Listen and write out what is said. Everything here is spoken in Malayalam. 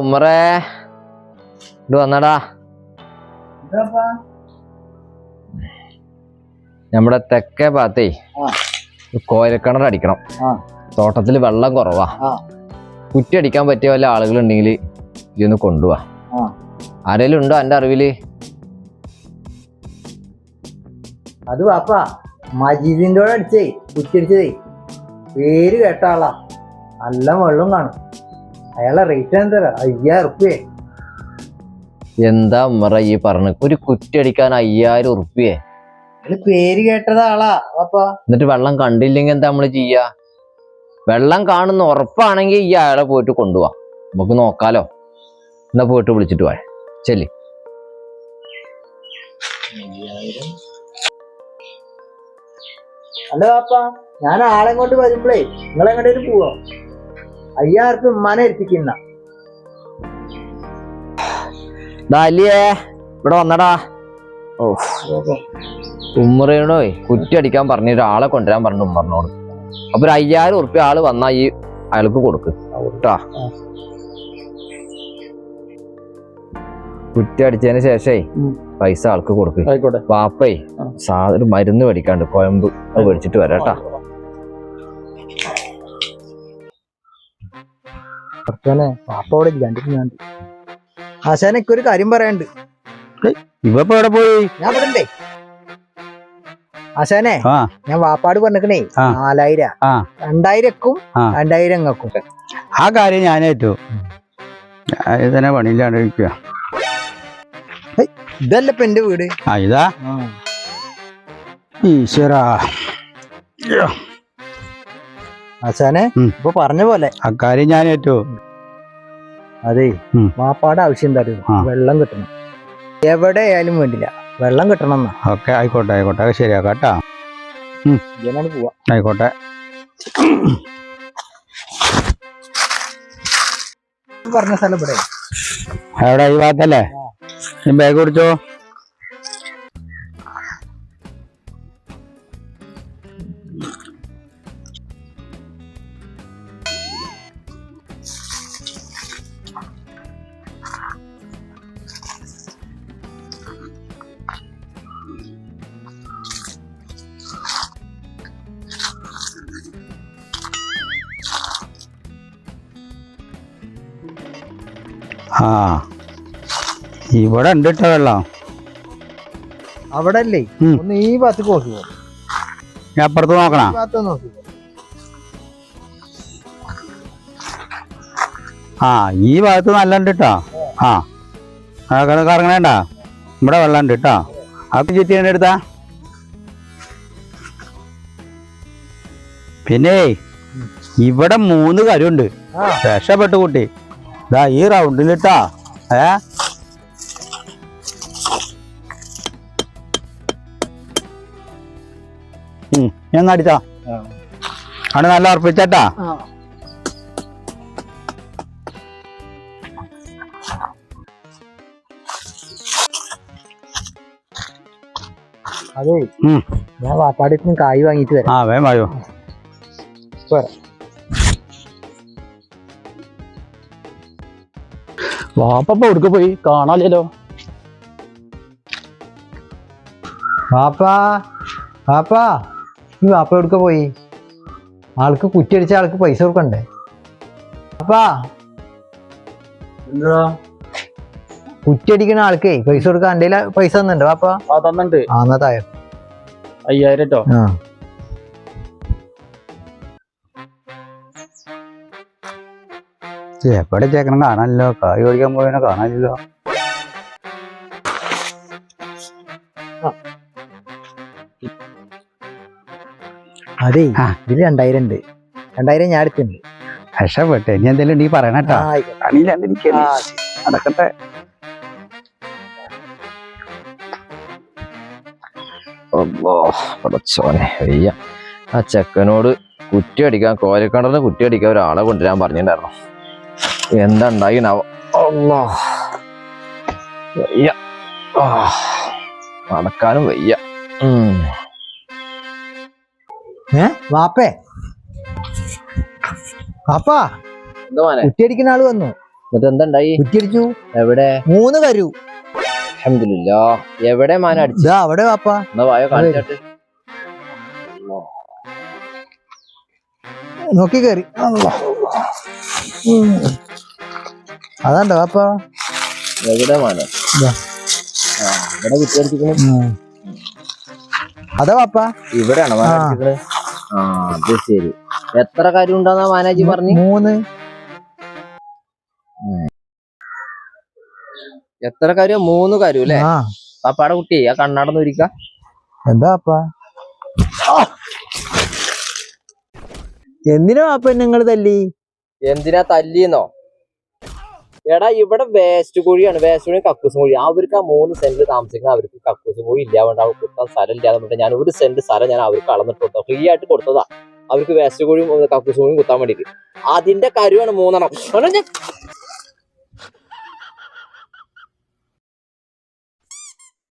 ഉമ്മറേ ഇത് വന്നടാ. നമ്മുടെ തെക്കേ ഭാഗത്തേ. കോയലക്കിണർ അടിക്കണം. തോട്ടത്തിൽ വെള്ളം കുറവാ. കുറ്റി അടിക്കാൻ പറ്റിയ വല്ല ആളുകളുണ്ടെങ്കിൽ ഇതൊന്ന് കൊണ്ടുപോവാ ആരെങ്കിലും ഉണ്ടോ എന്റെ അറിവിൽ? അത് വാപ്പാ മജീദിന്റെ അടിച്ചേ അടിച്ചേ കുറ്റിയടിച്ചതേ. പേര് കേട്ട ആളാ. നല്ല വെള്ളം കാണും. അയാളെ റേറ്റ് എന്താ അയ്യായിരം ഉറുപ്പ്യേ. എന്താ മറ ഈ പറഞ്ഞ? ഒരു കുറ്റി അടിക്കാൻ അയ്യായിരം ഉറുപ്പിയേ. അയാൾ പേര് കേട്ടത് ആളാ. അപ്പൊ എന്നിട്ട് വെള്ളം കണ്ടില്ലെങ്കിൽ എന്താ നമ്മൾ ചെയ്യാ? വെള്ളം കാണുന്ന ഉറപ്പാണെങ്കിൽ ഈ അയാളെ പോയിട്ട് കൊണ്ടുപോവാ നമുക്ക് നോക്കാലോ. എന്നാ പോയിട്ട് വിളിച്ചിട്ട് പോയ ചെല്ലി. ഹലോ വാപ്പാ ഞാൻ ആളെ കൊണ്ട് വരുമ്പളേ നിങ്ങൾ എങ്ങോട്ടേലും പോവോ? അയ്യായിരം ഉറുപ്പ്യ ഉമ്മാനെ ഏൽപ്പിക്കുന്ന. ഇവിടെ വന്നടാ. ഓ ഉമ്മറയോടോ കുറ്റി അടിക്കാൻ പറഞ്ഞ ഒരാളെ കൊണ്ടുവരാൻ പറഞ്ഞു ഉമ്മറിനോട്. അപ്പൊ ഒരു അയ്യായിരം ഉറുപ്പ്യ ആൾ വന്നാ ഈ അയാൾക്ക് കൊടുക്ക്. കേട്ടാ കുറ്റി അടിച്ചതിന് ശേഷേ പൈസ ആൾക്ക് കൊടുക്ക്. വാപ്പേ ആ. സാധനം മരുന്ന് മേടിക്കാണ്ട് കോയമ്പ് മേടിച്ചിട്ട് വരാം വാപ്പ അവിടെ ഞാൻ ആശാനെ ഒരു കാര്യം പറയാണ്ട് ഇവ എവിടെ പോയി? ഞാൻ പറഞ്ഞേ ആശാനെ ആ. ഞാൻ വാപ്പാട് പറഞ്ഞേ ആ. നാലായിരം. ആ. രണ്ടായിരക്കും ആ. രണ്ടായിരം ആ കാര്യം ഞാനേറ്റു ഞാൻ തന്നെ പണിയില്ലാണ്ട് ഇരിക്കുക ഇതല്ല ഇപ്പൊ എന്റെ വീട്? ആ ഇതാ. ഈശ്വരാ. അയ്യോ, ആശാനെ. ഇപ്പൊ പറഞ്ഞ പോലെ. അക്കാര്യം ഞാൻ ഏറ്റവും അതെ മാപ്പാട് ആവശ്യം എന്താ വെള്ളം കിട്ടണം. എവിടെ ആയാലും വേണ്ടില്ല. വെള്ളം കിട്ടണം എന്നാ. ഓക്കെ ആയിക്കോട്ടെ ആയിക്കോട്ടെ. ശരിയാക്കാം കേട്ടാ. ഇതിനാണ് പോവാ. ആയിക്കോട്ടെ. പറഞ്ഞ സ്ഥലം ഇവിടെ എവിടെ ഈ ഭാഗത്തല്ലേ? ബാഗ് കുടിച്ചോ? ആ. ഇവിടെ ഉണ്ട് കേട്ടോ വെള്ളം. അവിടെ അല്ലേ ഒന്ന് ഈ ഭാഗത്ത് നോക്കി ഞാൻ അപ്പുറത്ത് നോക്കണ. ഭാഗത്ത് ആ ഈ ഭാഗത്ത് നല്ല ഉണ്ട് കേട്ടോ ആ. അതൊക്കെ കറങ്ങണേണ്ട. ഇവിടെ വെള്ളം ഉണ്ട് കേട്ടോ അപ്പൊ ചുറ്റി എടുത്താ. പിന്നെ ഇവിടെ മൂന്ന് കരുണ്ട്. രക്ഷപ്പെട്ടു കുട്ടി. ഇതാ ഈ റൗണ്ടിലിട്ടാ ഏ ഉം, ഞാൻ അടിച്ചാ ആ. അവിടെ നല്ല ഉറപ്പിച്ചേട്ടാ അതെ. ഞാൻ വാപ്പാടിന് കായ് വാങ്ങിട്ട് വരാം ആ വേഗം വായോ വരാം. വാപ്പ എവിടുക്ക് പോയി? കാണാലോ വാപ്പാ വാപ്പാ ഈ വാപ്പ എവിടുക്ക പോയി? ആൾക്ക് കുറ്റിയടിച്ച ആൾക്ക് പൈസ കൊടുക്കണ്ടേ? വാപ്പാ കുറ്റിയടിക്കുന്ന ആൾക്കേ പൈസ കൊടുക്കാൻ എന്റെ പൈസ തന്നുണ്ട് വാപ്പാ? ആ തന്നിട്ടുണ്ട്. ആ എന്നാ അയ്യായിരം കേട്ടോ ആ. എവിടെ ചേക്കണം കാണാനില്ലോ. കായ് ഓടിക്കാൻ പോയതിനെ കാണാനില്ലോ. അതെ. ഇതിൽ രണ്ടായിരം ഉണ്ട്. രണ്ടായിരം ഞാൻ അടുത്തുണ്ട് രക്ഷപ്പെട്ടെ. ഇനി എന്തെങ്കിലും നീ പറയണ നടക്കട്ടെ. അല്ലോ പടച്ചോനെ വയ്യ. ആ ചെക്കനോട് കുറ്റി അടിക്കാൻ കോരക്കണ്ടെന്ന് കുറ്റി അടിക്കാൻ ഒരാളെ കൊണ്ടുവരാൻ പറഞ്ഞിട്ടുണ്ടായിരുന്നു. എന്താ ഉണ്ടായിനാവോ വയ്യ. നടക്കാനും വയ്യ. ഏ? വാപ്പേ. മോനെ? കുറ്റിയടിക്കുന്ന ആൾ വന്നു. എന്നിട്ട് എന്തായി കുറ്റിയടിച്ചു. എവിടെ? മൂന്ന് കരു. അൽഹംദുലില്ലാ. എവിടെ മാന അടിച്ചു? അവിടെ വാപ്പ. എന്നാ വായോ കാണിച്ചാട്ട് നോക്കി കയറി അതാണ്ടോ വാപ്പ എവിടെ മാന ആ ഇവിടെ. അതാ വാപ്പ ഇവിടെയാണോ മാന ആ. അത് ശരി. എത്ര കാര്യം ഉണ്ടാന്നാ മാനാജി പറഞ്ഞു? മൂന്ന്. എത്ര കാര്യം? മൂന്ന് കാര്യം അല്ലേ? പാപ്പാടെ കുട്ടി ആ കണ്ണാടന്ന് ഒരിക്ക. എന്താ അപ്പാ? എന്തിനാ പാപ്പ നിങ്ങൾ തല്ലി? എന്തിനാ തല്ലിന്നോ എടാ ഇവിടെ വേസ്റ്റ് കുഴിയാണ്. വേസ്റ്റ് കുഴി കക്കൂസും കുഴി അവർക്ക് ആ മൂന്ന് സെന്റ് താമസിക്കുന്ന അവർക്ക് കക്കൂസും കുഴി ഇല്ലാണ്ട് അവർക്ക് കുത്താൻ സ്ഥലം ഇല്ലാതെ പറഞ്ഞാൽ ഞാൻ ഒരു സെന്റ് സ്ഥലം ഞാൻ അവർക്ക് അളന്നിട്ട് കൊടുത്തു ഫ്രീ ആയിട്ട് കൊടുത്തതാ. അവർക്ക് വേസ്റ്റ് കുഴിയും കക്കൂസും കുഴിയും കുത്താൻ വേണ്ടിട്ട് അതിന്റെ കരുവാണ് മൂന്നെണ്ണം.